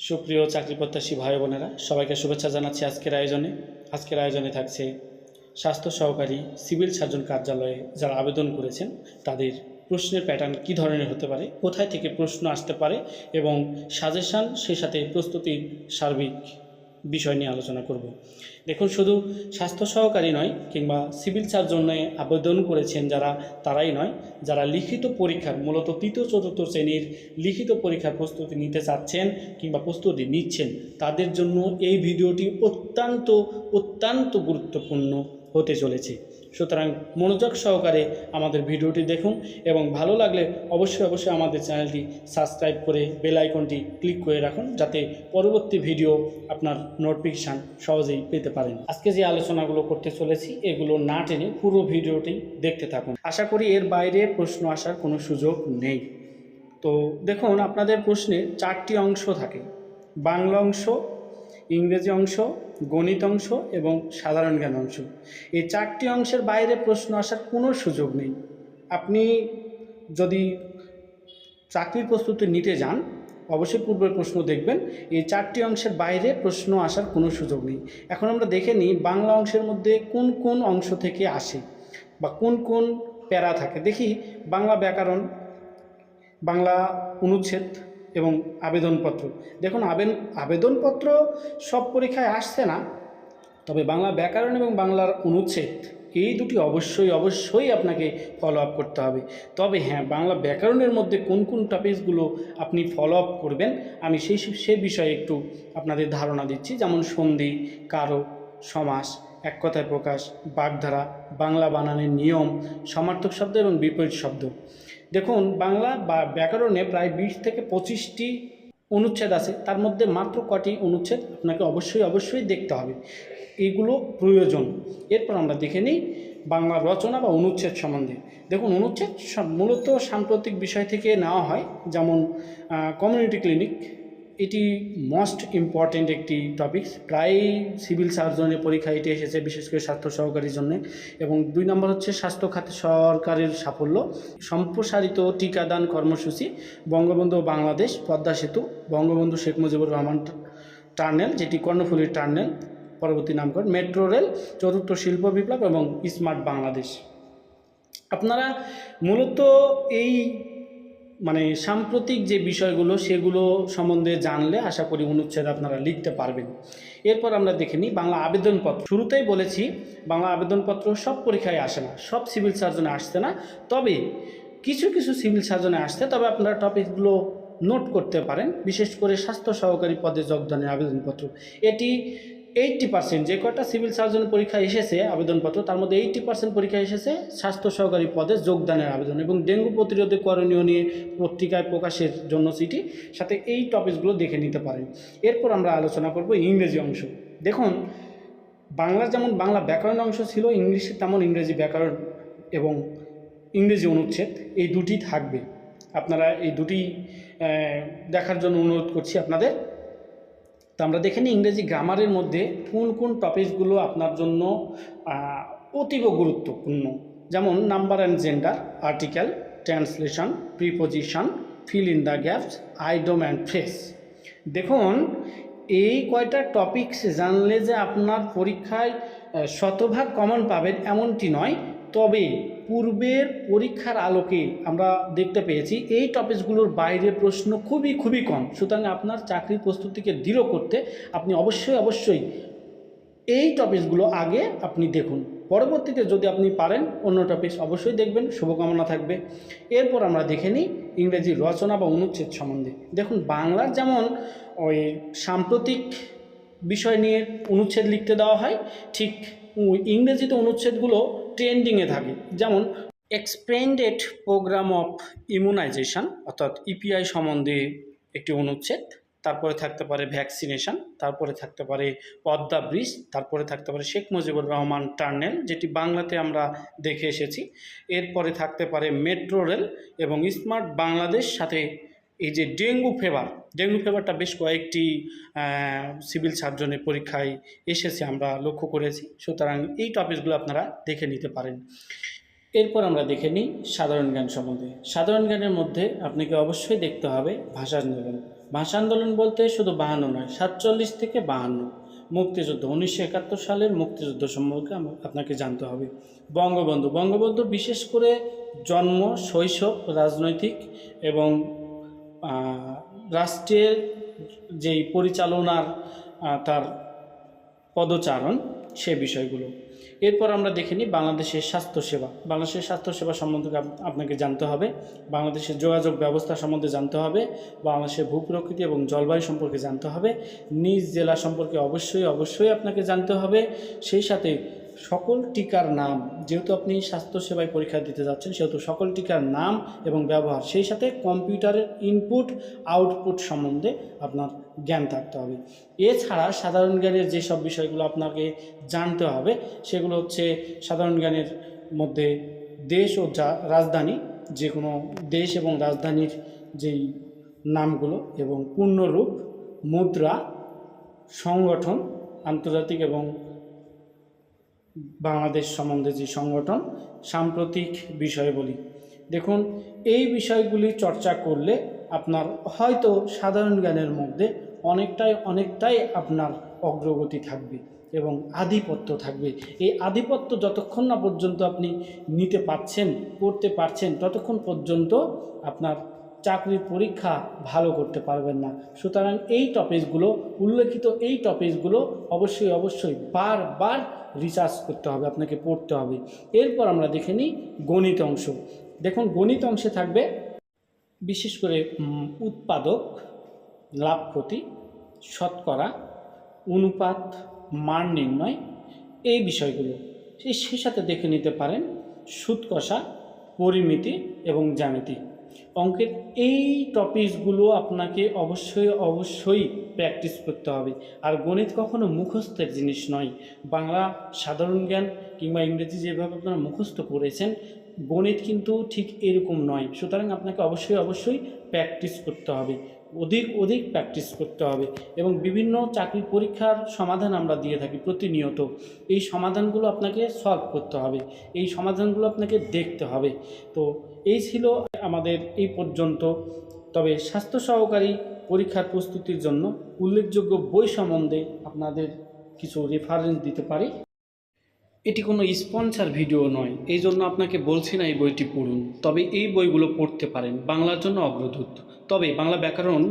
সুপ্রিয় চাকরি প্রত্যাশী ভাই বোনেরা, সবাইকে শুভেচ্ছা জানাচ্ছি আজকের আয়োজনে। আজকের আয়োজনে থাকছে স্বাস্থ্য সহকারী সিভিল সার্জন কার্যালয়ে যারা আবেদন করেছেন, তাদের প্রশ্নের প্যাটার্ন কি ধরনের হতে পারে, কোথায় থেকে প্রশ্ন আসতে পারে এবং সাজেশান সেই সাথে প্রস্তুতির সার্বিক বিষয় নিয়ে আলোচনা করব। দেখুন, শুধু স্বাস্থ্য সহকারী নয়, কিংবা সিভিল সার্জনে আবেদন করেছেন যারা, তারাই নয়, যারা লিখিত পরীক্ষার, মূলত তৃতীয়, চতুর্থ শ্রেণির লিখিত পরীক্ষার প্রস্তুতি নিতে চাচ্ছেন কিংবা প্রস্তুতি নিচ্ছেন, তাদের জন্য এই ভিডিওটি অত্যন্ত অত্যন্ত গুরুত্বপূর্ণ হতে চলেছে। সুতরাং মনোযোগ সহকারে আমাদের ভিডিওটি দেখুন এবং ভালো লাগলে অবশ্যই অবশ্যই আমাদের চ্যানেলটি সাবস্ক্রাইব করে বেল আইকনটি ক্লিক করে রাখুন যাতে পরবর্তী ভিডিও আপনার নোটিফিকেশান সহজেই পেতে পারেন। আজকে যে আলোচনাগুলো করতে চলেছি, এগুলো না টেনে পুরো ভিডিওটি দেখতে থাকুন। আশা করি এর বাইরে প্রশ্ন আসার কোনো সুযোগ নেই। তো দেখুন, আপনাদের প্রশ্নে চারটি অংশ থাকে। বাংলা অংশ, ইংরেজি অংশ গণিত অংশ এবং সাধারণ জ্ঞান অংশ এই চারটি অংশের বাইরে প্রশ্ন আসার কোনো সুযোগ নেই। আপনি যদি চাকরির প্রস্তুতি নিতে যান, অবশ্যই পূর্বের প্রশ্ন দেখবেন। এই চারটি অংশের বাইরে প্রশ্ন আসার কোনো সুযোগ নেই। এখন আমরা দেখে নিই বাংলা অংশের মধ্যে কোন কোন অংশ থেকে আসে বা কোন কোন প্যারা থাকে। দেখি বাংলা ব্যাকরণ, বাংলা অনুচ্ছেদ এবং আবেদনপত্র। দেখুন, আবেন, আবেদনপত্র সব পরীক্ষায় আসছে না, তবে বাংলা ব্যাকরণ এবং বাংলার অনুচ্ছেদ, এই দুটি অবশ্যই অবশ্যই আপনাকে ফলো আপ করতে হবে। তবে হ্যাঁ বাংলা ব্যাকরণের মধ্যে কোন কোন টপিকসগুলো আপনি ফলো আপ করবেন, আমি সেই সে বিষয়ে একটু আপনাদের ধারণা দিচ্ছি, যেমন সন্ধি কারক সমাস এক কথায় প্রকাশ, বাগধারা, বাংলা বানানের নিয়ম, সমার্থক শব্দ এবং বিপরীত শব্দ। দেখুন, বাংলা বা ব্যাকরণে প্রায় বিশ থেকে পঁচিশটি অনুচ্ছেদ আছে। তার মধ্যে মাত্র কটি অনুচ্ছেদ আপনাকে অবশ্যই অবশ্যই দেখতে হবে। এইগুলো প্রয়োজন। এরপর আমরা দেখে নিই বাংলা রচনা বা অনুচ্ছেদ সম্বন্ধে। দেখুন, অনুচ্ছেদ মূলত সাম্প্রতিক বিষয় থেকে নেওয়া হয়, যেমন কমিউনিটি ক্লিনিক এটি মোস্ট ইম্পর্ট্যান্ট একটি টপিকস প্রায় সিভিল সার্জনের পরীক্ষা এটি এসেছে, বিশেষ করে স্বাস্থ্য সহকারীর জন্য। এবং দুই নম্বর হচ্ছে স্বাস্থ্য খাতে সরকারের সাফল্য। সম্প্রসারিত টিকাদান কর্মসূচি, বঙ্গবন্ধু বাংলাদেশ পদ্মা সেতু, বঙ্গবন্ধু শেখ মুজিবুর রহমান টার্নেল, যেটি কর্ণফুলীর টার্নেল, পরবর্তী নামকরণ, মেট্রো রেল, চতুর্থ শিল্প বিপ্লব এবং স্মার্ট বাংলাদেশ। আপনারা মূলত এই মানে সাম্প্রতিক যে বিষয়গুলো সেগুলো সম্বন্ধে জানলে আশা করি অনুচ্ছেদ আপনারা লিখতে পারবেন। এরপর আমরা দেখে নিই বাংলা আবেদনপত্র। শুরুতেই বলেছি, বাংলা আবেদনপত্র সব পরীক্ষায় আসে না, সব সিভিল সার্জনে আসছে না। তবে কিছু কিছু সিভিল সার্জনে আসতে তবে আপনারা টপিকগুলো নোট করতে পারেন। বিশেষ করে স্বাস্থ্য সহকারী পদে যোগদানের আবেদনপত্র। এটি এইটটি পার্সেন্ট যে কটা সিভিল সার্জন পরীক্ষা এসেছে আবেদনপত্র, তার মধ্যে এইটটি পার্সেন্ট পরীক্ষা এসেছে স্বাস্থ্য সহকারী পদে যোগদানের আবেদন এবং ডেঙ্গু প্রতিরোধে করণীয় নিয়ে পত্রিকায় প্রকাশের জন্য সিটি সাথে এই টপিকসগুলো দেখে নিতে পারেন। এরপর আমরা আলোচনা করব ইংরেজি অংশ। দেখুন, বাংলার যেমন বাংলা ব্যাকরণ অংশ ছিল, ইংলিশে তেমন ইংরেজি ব্যাকরণ এবং ইংরেজি অনুচ্ছেদ এই দুটি থাকবে। আপনারা এই দুটি দেখার জন্য অনুরোধ করছি আপনাদের। তো আমরা দেখে নিই ইংরেজি গ্রামারের মধ্যে কোন কোন টপিকসগুলো আপনার জন্য অতীব গুরুত্বপূর্ণ। যেমন number and gender article translation preposition fill in the gaps idiom and phrase দেখুন, এই কয়টা টপিকস জানলে যে আপনার পরীক্ষায় শতভাগ কমন পাবেন এমনটি নয়, তবে পূর্বের পরীক্ষার আলোকে আমরা দেখতে পেয়েছি, এই টপিকসগুলোর বাইরে প্রশ্ন খুবই খুবই কম। সুতরাং আপনার চাকরির প্রস্তুতিকে দৃঢ় করতে আপনি অবশ্যই অবশ্যই এই টপিকসগুলো আগে আপনি দেখুন। পরবর্তীতে যদি আপনি পারেন অন্য টপিকস অবশ্যই দেখবেন। শুভকামনা থাকবে। এরপর আমরা দেখে নিই ইংরেজি রচনা বা অনুচ্ছেদ সম্বন্ধে। দেখুন, বাংলার যেমন ওই সাম্প্রতিক বিষয় নিয়ে অনুচ্ছেদ লিখতে দেওয়া হয়, ঠিক ইংরেজিতে অনুচ্ছেদগুলো ট্রেন্ডিংয়ে থাকে। যেমন এক্সপেন্ডেড প্রোগ্রাম অফ ইমিউনাইজেশন অর্থাৎ ইপিআই সম্বন্ধে একটি অনুচ্ছেদ, তারপরে থাকতে পারে ভ্যাকসিনেশন তারপরে থাকতে পারে পদ্মা ব্রিজ, তারপরে থাকতে পারে শেখ মুজিবুর রহমান টার্নেল যেটি বাংলাতে আমরা দেখে এসেছি। এরপরে থাকতে পারে মেট্রো রেল এবং স্মার্ট বাংলাদেশ, সাথে এই যে ডেঙ্গু ফেভার ডেঙ্গু ফেভারটা বেশ কয়েকটি সিভিল সার্জনের পরীক্ষায় এসেছে আমরা লক্ষ্য করেছি। সুতরাং এই টপিকগুলো আপনারা দেখে নিতে পারেন। এরপর আমরা দেখে নিই সাধারণ জ্ঞান সম্বন্ধে। সাধারণ জ্ঞানের মধ্যে আপনাকে অবশ্যই দেখতে হবে ভাষা আন্দোলন। ভাষা আন্দোলন বলতে শুধু বাহান্ন নয়, সাতচল্লিশ থেকে বাহান্ন। মুক্তিযুদ্ধ উনিশশো একাত্তর সালের মুক্তিযুদ্ধ সম্পর্কে আপনাকে জানতে হবে। বঙ্গবন্ধু বঙ্গবন্ধু বিশেষ করে জন্ম, শৈশব, রাজনৈতিক এবং রাষ্ট্রের যেই পরিচালনার তার পদচারণ সে বিষয়গুলো। এরপর আমরা দেখে নিই বাংলাদেশের স্বাস্থ্যসেবা। বাংলাদেশের স্বাস্থ্যসেবা সম্বন্ধে আপনাকে জানতে হবে। বাংলাদেশের যোগাযোগ ব্যবস্থা সম্বন্ধে জানতে হবে। বাংলাদেশের ভূপ্রকৃতি এবং জলবায়ু সম্পর্কে জানতে হবে। নিজ জেলা সম্পর্কে অবশ্যই অবশ্যই আপনাকে জানতে হবে। সেই সাথে সকল টিকার নাম, যেহেতু আপনি স্বাস্থ্যসেবায় পরীক্ষা দিতে যাচ্ছেন, সেহেতু সকল টিকার নাম এবং ব্যবহার, সেই সাথে কম্পিউটারের ইনপুট আউটপুট সম্বন্ধে আপনার জ্ঞান থাকতে হবে। এছাড়া সাধারণ জ্ঞানের যেসব বিষয়গুলো আপনাকে জানতে হবে, সেগুলো হচ্ছে সাধারণ জ্ঞানের মধ্যে দেশ ও রাজধানী যে কোনো দেশ এবং রাজধানীর যেই নামগুলো এবং পূর্ণরূপ, মুদ্রা, সংগঠন, আন্তর্জাতিক এবং বাংলাদেশ সম্বন্ধে যে সংগঠন, সাম্প্রতিক বিষয় বলি। দেখুন, এই বিষয়গুলি চর্চা করলে আপনার হয়তো সাধারণ জ্ঞানের মধ্যে অনেকটাই অনেকটাই আপনার অগ্রগতি থাকবে এবং আধিপত্য থাকবে। এই আধিপত্য যতক্ষণ না পর্যন্ত আপনি নিতে পারছেন, করতে পারছেন, ততক্ষণ পর্যন্ত আপনার চাকরির পরীক্ষা ভালো করতে পারবেন না। সুতরাং এই টপিকসগুলো উল্লেখিত এই টপিকসগুলো অবশ্যই অবশ্যই বারবার রিসার্চ করতে হবে, আপনাকে পড়তে হবে। এরপর আমরা দেখে নিই গণিত অংশ। দেখুন, গণিত অংশে থাকবে বিশেষ করে উৎপাদক, লাভ ক্ষতি, শতকরা, অনুপাত, মান নির্ণয়, এই বিষয়গুলো। সেই সাথে দেখে নিতে পারেন সুদ কষা পরিমিতি এবং জ্যামিতি। অঙ্কের এই টপিকসগুলো আপনাকে অবশ্যই অবশ্যই প্র্যাকটিস করতে হবে। আর গণিত কখনো মুখস্থের জিনিস নয়। বাংলা সাধারণ জ্ঞান কিংবা ইংরেজি যেভাবে আপনারা মুখস্থ করেছেন, গণিত কিন্তু ঠিক এরকম নয়। সুতরাং আপনাকে অবশ্যই অবশ্যই প্র্যাকটিস করতে হবে। অধিক অধিক প্র্যাকটিস করতে হবে। এবং বিভিন্ন চাকরির পরীক্ষার সমাধান আমরা দিয়ে থাকি প্রতিনিয়ত। এই সমাধানগুলো আপনাকে সলভ করতে হবে। এই সমাধানগুলো আপনাকে দেখতে হবে। তো এই ছিল আমাদের এই পর্যন্ত। তবে স্বাস্থ্য সহকারী পরীক্ষার প্রস্তুতির জন্য উল্লেখযোগ্য বই সম্বন্ধে আপনাদের কিছু রেফারেন্স দিতে পারি। এটি কোনো স্পন্সার ভিডিও নয়, এই জন্য আপনাকে বলছি না এই বইটি পড়ুন, তবে এই বইগুলো পড়তে পারেন, বাংলার জন্য অগ্রদূত। তবে বাংলা ব্যাকরণ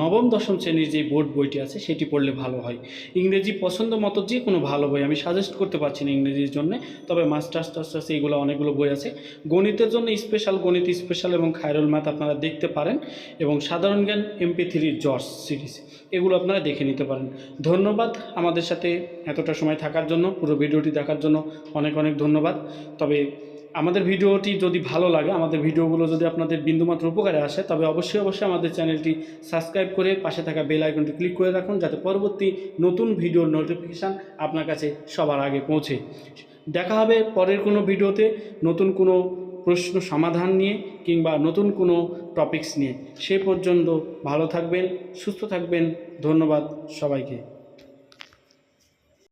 নবম, দশম শ্রেণির যে বোর্ড বইটি আছে, সেটি পড়লে ভালো হয়। ইংরেজি পছন্দ মতো যে কোনো ভালো বই, আমি সাজেস্ট করতে পারছি না ইংরেজির জন্য, তবে মাস্টার্স টাস্টার্স এইগুলো অনেকগুলো বই আছে। গণিতের জন্য স্পেশাল গণিত স্পেশাল এবং খায়রুল ম্যাথ আপনারা দেখতে পারেন এবং সাধারণ জ্ঞান এমপি থ্রি জর্জ সিরিজ এগুলো আপনারা দেখে নিতে পারেন। ধন্যবাদ আমাদের সাথে এতটা সময় থাকার জন্য, পুরো ভিডিওটি দেখার জন্য অনেক অনেক ধন্যবাদ। তবে আমাদের ভিডিওটি যদি ভালো লাগে, আমাদের ভিডিওগুলো যদি আপনাদের বিন্দুমাত্র উপকারে আসে, তবে অবশ্যই অবশ্যই আমাদের চ্যানেলটি সাবস্ক্রাইব করে পাশে থাকা বেল আইকনটি ক্লিক করে রাখুন যাতে পরবর্তী নতুন ভিডিওর নোটিফিকেশান আপনার কাছে সবার আগে পৌঁছে। দেখা হবে পরের কোনো ভিডিওতে নতুন কোনো প্রশ্ন সমাধান নিয়ে কিংবা নতুন কোনো টপিকস নিয়ে। সে পর্যন্ত ভালো থাকবেন, সুস্থ থাকবেন, ধন্যবাদ সবাইকে।